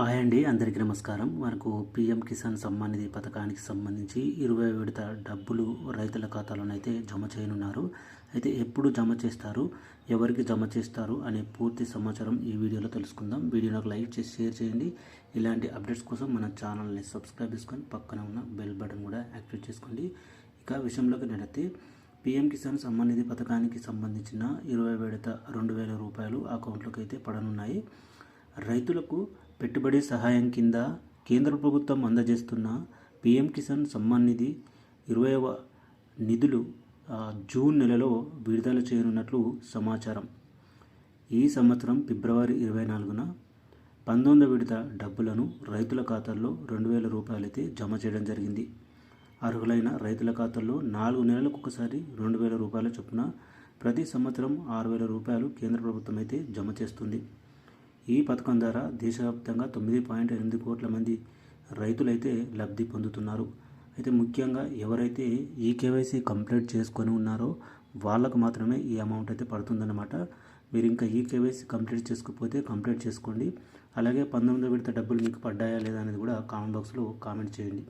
Hi అండి అందరికీ నమస్కారం. మనకు పిఎం కిసాన్ సమ్మాన్ నిధి పథకానికి సంబంధించి ఇరవై విడత డబ్బులు రైతుల ఖాతాలోనైతే జమ చేయనున్నారు. అయితే ఎప్పుడు జమ చేస్తారు ఎవరికి జమ చేస్తారు అనే పూర్తి సమాచారం ఈ వీడియోలో తెలుసుకుందాం. వీడియోకి లైక్ చేసి షేర్ చేయండి. ఇలాంటి అప్డేట్స్ కోసం మన ఛానల్ని సబ్స్క్రైబ్ చేసుకొని పక్కన ఉన్న బెల్ బటన్ కూడా యాక్టివేట్ చేసుకోండి. ఇక విషయంలోకి నడితే పీఎం కిసాన్ సమ్మాన్ నిధి పథకానికి సంబంధించిన ఇరవై విడత రెండు వేల రూపాయలు అకౌంట్లోకి అయితే పడనున్నాయి. రైతులకు పెట్టుబడి సహాయం కింద కేంద్ర ప్రభుత్వం అందజేస్తున్న పీఎం కిసాన్ సమ్మాన్ నిధి ఇరవైవ నిధులు జూన్ నెలలో విడుదల చేయనున్నట్లు సమాచారం. ఈ సంవత్సరం ఫిబ్రవరి ఇరవై నాలుగున పంతొమ్మిది విడత డబ్బులను రైతుల ఖాతాల్లో రెండు వేల రూపాయలైతే జమ చేయడం జరిగింది. అర్హులైన రైతుల ఖాతాల్లో నాలుగు నెలలకు ఒకసారి రెండు వేల రూపాయల చొప్పున ప్రతి సంవత్సరం ఆరు వేల రూపాయలు కేంద్ర ప్రభుత్వం అయితే జమ చేస్తుంది. ఈ పథకం ద్వారా దేశవ్యాప్తంగా తొమ్మిది పాయింట్ ఎనిమిది కోట్ల మంది రైతులైతే లబ్ధి పొందుతున్నారు. అయితే ముఖ్యంగా ఎవరైతే ఈ కేవైసీ కంప్లీట్ చేసుకొని ఉన్నారో వాళ్ళకు మాత్రమే ఈ అమౌంట్ అయితే పడుతుందన్నమాట. మీరు ఇంకా ఈ కేవైసీ కంప్లీట్ చేసుకోకపోతే కంప్లీట్ చేసుకోండి. అలాగే పంతొమ్మిదో విడత డబ్బులు మీకు పడ్డాయా లేదా అనేది కూడా కామెంట్ బాక్స్లో కామెంట్ చేయండి.